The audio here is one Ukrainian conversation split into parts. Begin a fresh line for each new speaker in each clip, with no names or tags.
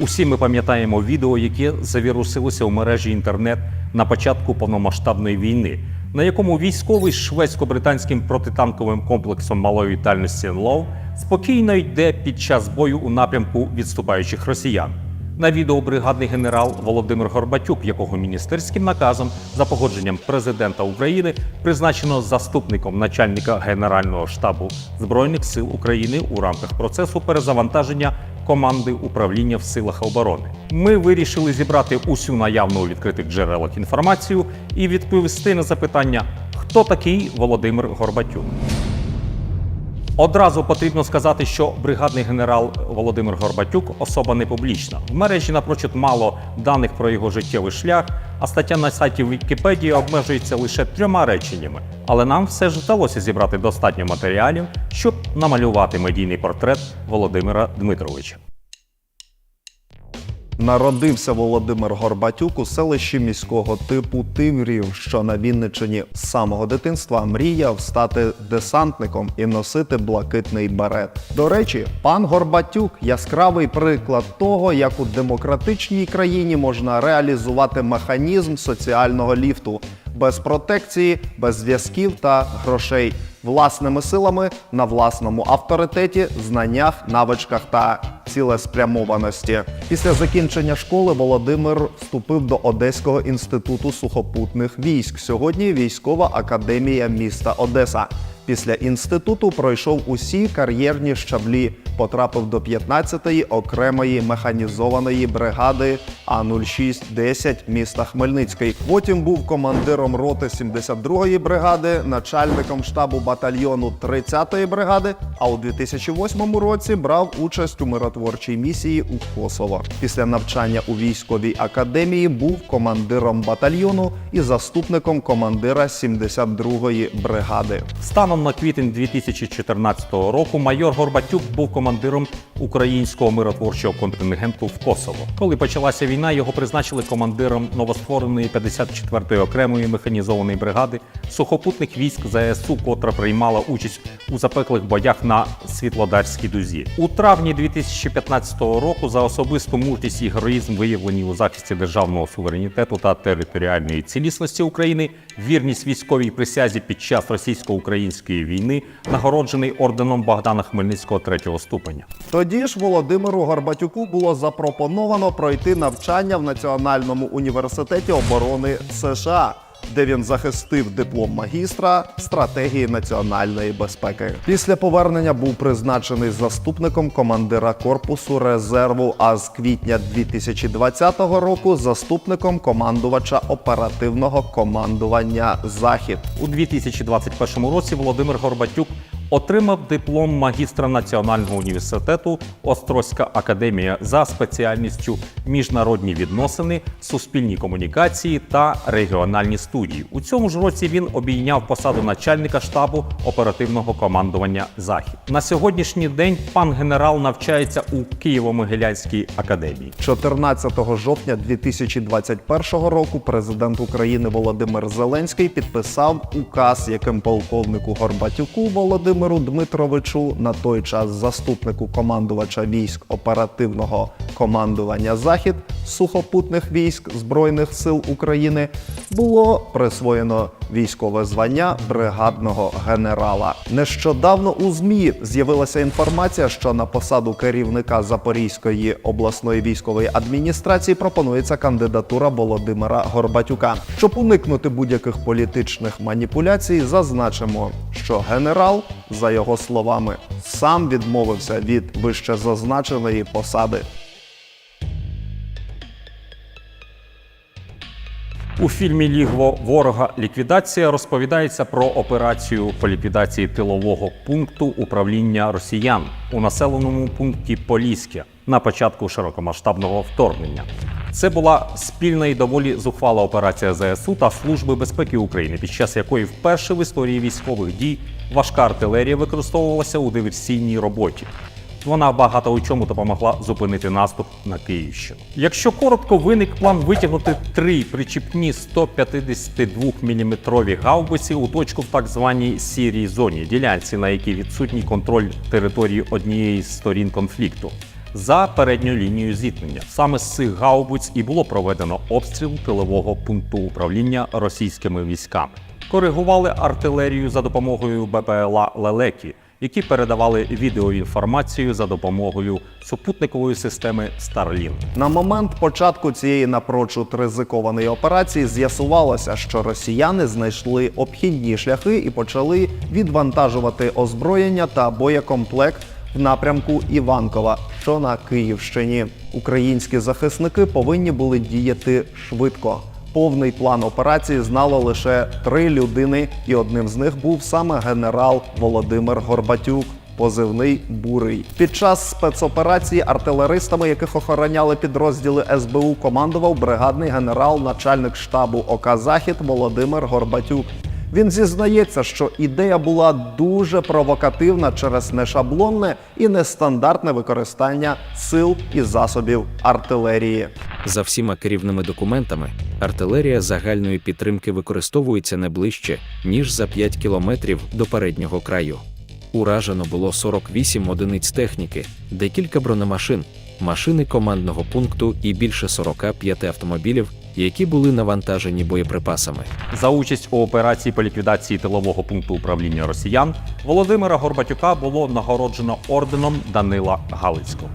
Усі ми пам'ятаємо відео, яке завірусилося у мережі інтернет на початку повномасштабної війни, на якому військовий з шведсько-британським протитанковим комплексом малої дальності НЛОВ спокійно йде під час бою у напрямку відступаючих росіян. На відео бригадний генерал Володимир Горбатюк, якого міністерським наказом за погодженням президента України призначено заступником начальника Генерального штабу збройних сил України у рамках процесу перезавантаження команди управління в силах оборони. Ми вирішили зібрати усю наявну у відкритих джерелах інформацію і відповісти на запитання, хто такий Володимир Горбатюк. Одразу потрібно сказати, що бригадний генерал Володимир Горбатюк особа не публічна. В мережі напрочуд мало даних про його життєвий шлях, а стаття на сайті Вікіпедії обмежується лише трьома реченнями. Але нам все ж вдалося зібрати достатньо матеріалів, щоб намалювати медійний портрет Володимира Дмитровича.
Народився Володимир Горбатюк у селищі міського типу Тиврів, що на Вінниччині. З самого дитинства мріяв стати десантником і носити блакитний берет. До речі, пан Горбатюк яскравий приклад того, як у демократичній країні можна реалізувати механізм соціального ліфту. Без протекції, без зв'язків та грошей, власними силами на власному авторитеті, знаннях, навичках та цілеспрямованості. Після закінчення школи Володимир вступив до Одеського інституту сухопутних військ. Сьогодні військова академія міста Одеса. Після інституту пройшов усі кар'єрні щаблі, потрапив до 15-ї окремої механізованої бригади А0610 міста Хмельницький. Потім був командиром роти 72-ї бригади, начальником штабу батальйону 30-ї бригади. А у 2008 році брав участь у миротворчій місії у Косово. Після навчання у військовій академії був командиром батальйону і заступником командира 72-ї бригади.
Станом на квітень 2014 року майор Горбатюк був командиром українського миротворчого контингенту в Косово. Коли почалася війна, його призначили командиром новоствореної 54-ї окремої механізованої бригади сухопутних військ ЗСУ, котра приймала участь у запеклих боях на Світлодарській дузі. У травні 2015 року за особисту мужність і героїзм, виявлені у захисті державного суверенітету та територіальної цілісності України, вірність військовій присязі під час російсько-української війни, нагороджений орденом Богдана Хмельницького третього ступеня.
Тоді ж Володимиру Горбатюку було запропоновано пройти навчання в Національному університеті оборони США. Де він захистив диплом магістра стратегії національної безпеки. Після повернення був призначений заступником командира корпусу резерву. А з квітня 2020 року заступником командувача оперативного командування Захід.
У 2021 році Володимир Горбатюк отримав диплом магістра Національного університету Острозька академія за спеціальністю міжнародні відносини, суспільні комунікації та регіональні студії. У цьому ж році він обійняв посаду начальника штабу оперативного командування Захід. На сьогоднішній день пан генерал навчається у Києво-Могилянській академії.
14 жовтня 2021 року президент України Володимир Зеленський підписав указ, яким полковнику Горбатюку Володимиру Дмитровичу, на той час заступнику командувача військ оперативного командування Захід сухопутних військ Збройних сил України, було присвоєно військове звання бригадного генерала. Нещодавно у ЗМІ з'явилася інформація, що на посаду керівника Запорізької обласної військової адміністрації пропонується кандидатура Володимира Горбатюка. Щоб уникнути будь-яких політичних маніпуляцій, зазначимо, що генерал, за його словами, сам відмовився від вищезазначеної посади.
У фільмі Лігво ворога ліквідація розповідається про операцію по ліквідації тилового пункту управління росіян у населеному пункті Поліське на початку широкомасштабного вторгнення. Це була спільна і доволі зухвала операція ЗСУ та Служби безпеки України, під час якої вперше в історії військових дій важка артилерія використовувалася у диверсійній роботі. Вона багато у чому допомогла зупинити наступ на Київщину. Якщо коротко, виник план витягнути три причіпні 152 мм гаубиці у точку в так званій сірій зоні, ділянці, на якій відсутній контроль території однієї з сторін конфлікту. за передню лінію зіткнення. Саме з цих гаубиць і було проведено обстріл тилового пункту управління російськими військами. Коригували артилерію за допомогою БПЛА Лелекі, які передавали відеоінформацію за допомогою супутникової системи Starlink.
На момент початку цієї напрочуд ризикованої операції з'ясувалося, що росіяни знайшли обхідні шляхи і почали відвантажувати озброєння та боєкомплект в напрямку Іванкова, що на Київщині. Українські захисники повинні були діяти швидко. Повний план операції знало лише три людини, і одним з них був саме генерал Володимир Горбатюк позивний бурий. Під час спецоперації артилеристами, яких охороняли підрозділи СБУ, командував бригадний генерал, начальник штабу ОК Захід Володимир Горбатюк. Він зізнається, що ідея була дуже провокативна через нешаблонне і нестандартне використання сил і засобів артилерії.
За всіма керівними документами, артилерія загальної підтримки використовується не ближче, ніж за 5 кілометрів до переднього краю. Уражено було 48 одиниць техніки, декілька бронемашин, машини командного пункту і більше 45 автомобілів, які були навантажені боєприпасами.
За участь у операції по ліквідації тилового пункту управління росіян Володимира Горбатюка було нагороджено орденом Данила Галицького.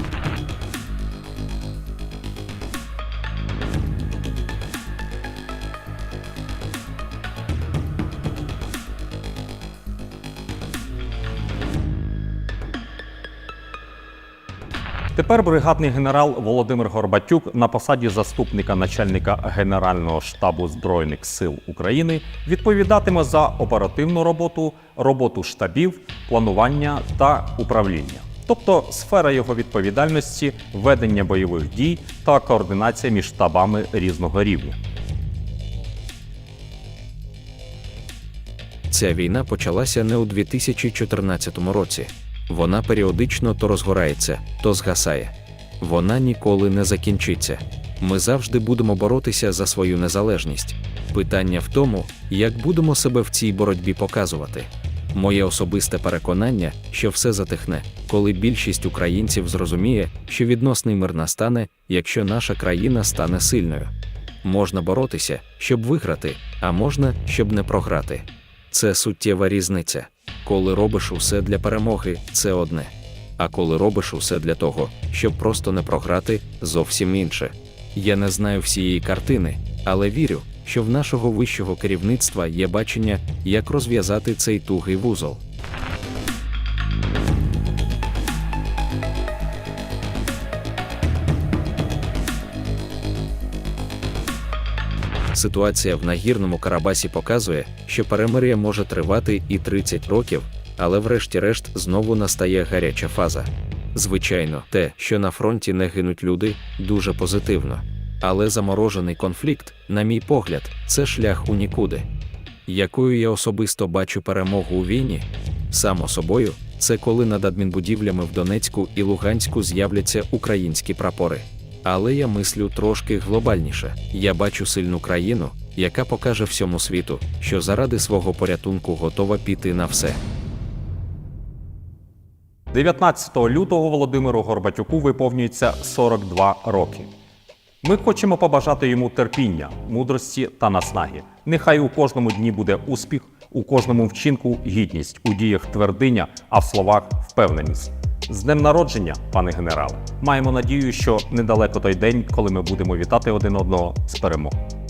Тепер бригадний генерал Володимир Горбатюк на посаді заступника начальника Генерального штабу Збройних сил України відповідатиме за оперативну роботу, роботу штабів, планування та управління. Тобто сфера його відповідальності ведення бойових дій та координація між штабами різного рівня.
Ця війна почалася не у 2014 році. Вона періодично то розгорається, то згасає. Вона ніколи не закінчиться. Ми завжди будемо боротися за свою незалежність. Питання в тому, як будемо себе в цій боротьбі показувати. Моє особисте переконання, що все затихне, коли більшість українців зрозуміє, що відносний мир настане, якщо наша країна стане сильною. Можна боротися, щоб виграти, а можна, щоб не програти. Це суттєва різниця. Коли робиш усе для перемоги, це одне. А коли робиш усе для того, щоб просто не програти, зовсім інше. Я не знаю всієї картини, але вірю, що в нашого вищого керівництва є бачення, як розв'язати цей тугий вузол. Ситуація в нагірному Карабасі показує, що перемир'я може тривати і 30 років, але врешті-решт знову настає гаряча фаза. Звичайно, те, що на фронті не гинуть люди, дуже позитивно. Але заморожений конфлікт, на мій погляд, це шлях у нікуди. Якою я особисто бачу перемогу у війні? Само собою, це коли над адмінбудівлями в Донецьку і Луганську з'являться українські прапори. Але я мислю трошки глобальніше. Я бачу сильну країну, яка покаже всьому світу, що заради свого порятунку готова піти на все.
19 лютого Володимиру Горбатюку виповнюється 42 роки. Ми хочемо побажати йому терпіння, мудрості та наснаги. Нехай у кожному дні буде успіх, у кожному вчинку гідність, у діях твердиня, а в словах впевненість. З днем народження, пане генерале, маємо надію, що недалеко той день, коли ми будемо вітати один одного з перемогою.